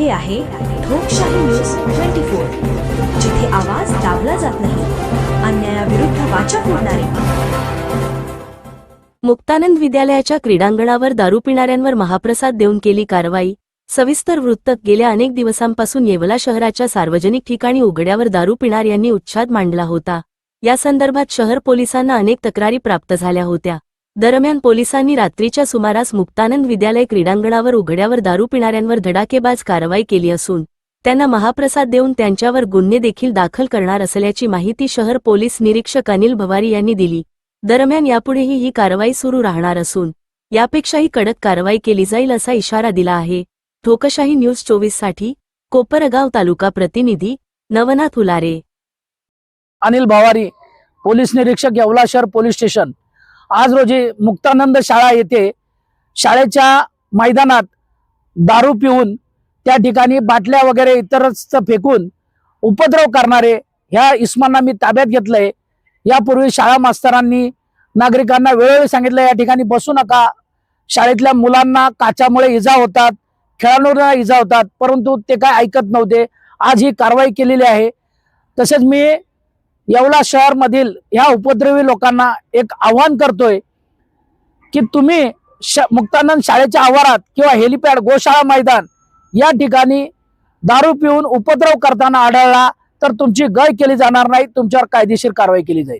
हे आहे लोकशाही न्यूज ट्वेंटी फोर जिथे आवाज दाबला जात नाही अन्यायाविरुद्ध वाचा फोडणारे. मुक्तानंद विद्यालयाच्या क्रीडांगणावर दारू पिणाऱ्यांवर महाप्रसाद देऊन केली कारवाई सविस्तर वृत्त गेल्या अनेक दिवसांपासून येवला शहराच्या सार्वजनिक ठिकाणी उघड्यावर दारू पिणाऱ्यांनी उच्छाद मांडला होता. या संदर्भात शहर पोलिसांना अनेक तक्रारी प्राप्त झाल्या होत्या. दरम्यान पोलिसांनी रात्रीच्या सुमारास मुक्तानंद विद्यालय क्रीडांगणावर उघड्यावर दारू पिणाऱ्यांवर धडाकेबाज कारवाई केली असून त्यांना महाप्रसाद देऊन त्यांच्यावर गुन्हे देखील दाखल करणार असल्याची माहिती शहर पोलीस निरीक्षक अनिल भवारी यांनी दिली. दरम्यान यापुढेही ही कारवाई सुरू राहणार असून यापेक्षाही कडक कारवाई केली जाईल असा इशारा दिला आहे. ठोकशाही न्यूज चोवीससाठी कोपरगाव तालुका प्रतिनिधी नवनाथ उलारे अनिल भवारी पोलीस निरीक्षक येवला शहर पोलीस स्टेशन. आज रोजी मुक्तानंद शाळा येथे शाळेच्या मैदानात दारू पिऊन त्या ठिकाणी बाटल्या वगैरे इतरच फेकून उपद्रव करणारे ह्या इस्मांना मी ताब्यात घेतलंय. यापूर्वी शाळा मास्तरांनी नागरिकांना वेळोवेळी सांगितलं या ठिकाणी बसू नका. शाळेतल्या मुलांना काचामुळे इजा होतात खेळाडूंना इजा होतात परंतु ते काय ऐकत नव्हते. आज ही कारवाई केलेली आहे. तसेच मी येवला शहरमधील ह्या उपद्रवी लोकांना एक आव्हान करतोय की तुम्ही श मुक्तानंद शाळेच्या आवारात किंवा हेलिपॅड गोशाळा मैदान या ठिकाणी दारू पिऊन उपद्रव करताना आढळला तर तुमची गय केली जाणार नाही तुमच्यावर कायदेशीर कारवाई केली जाईल.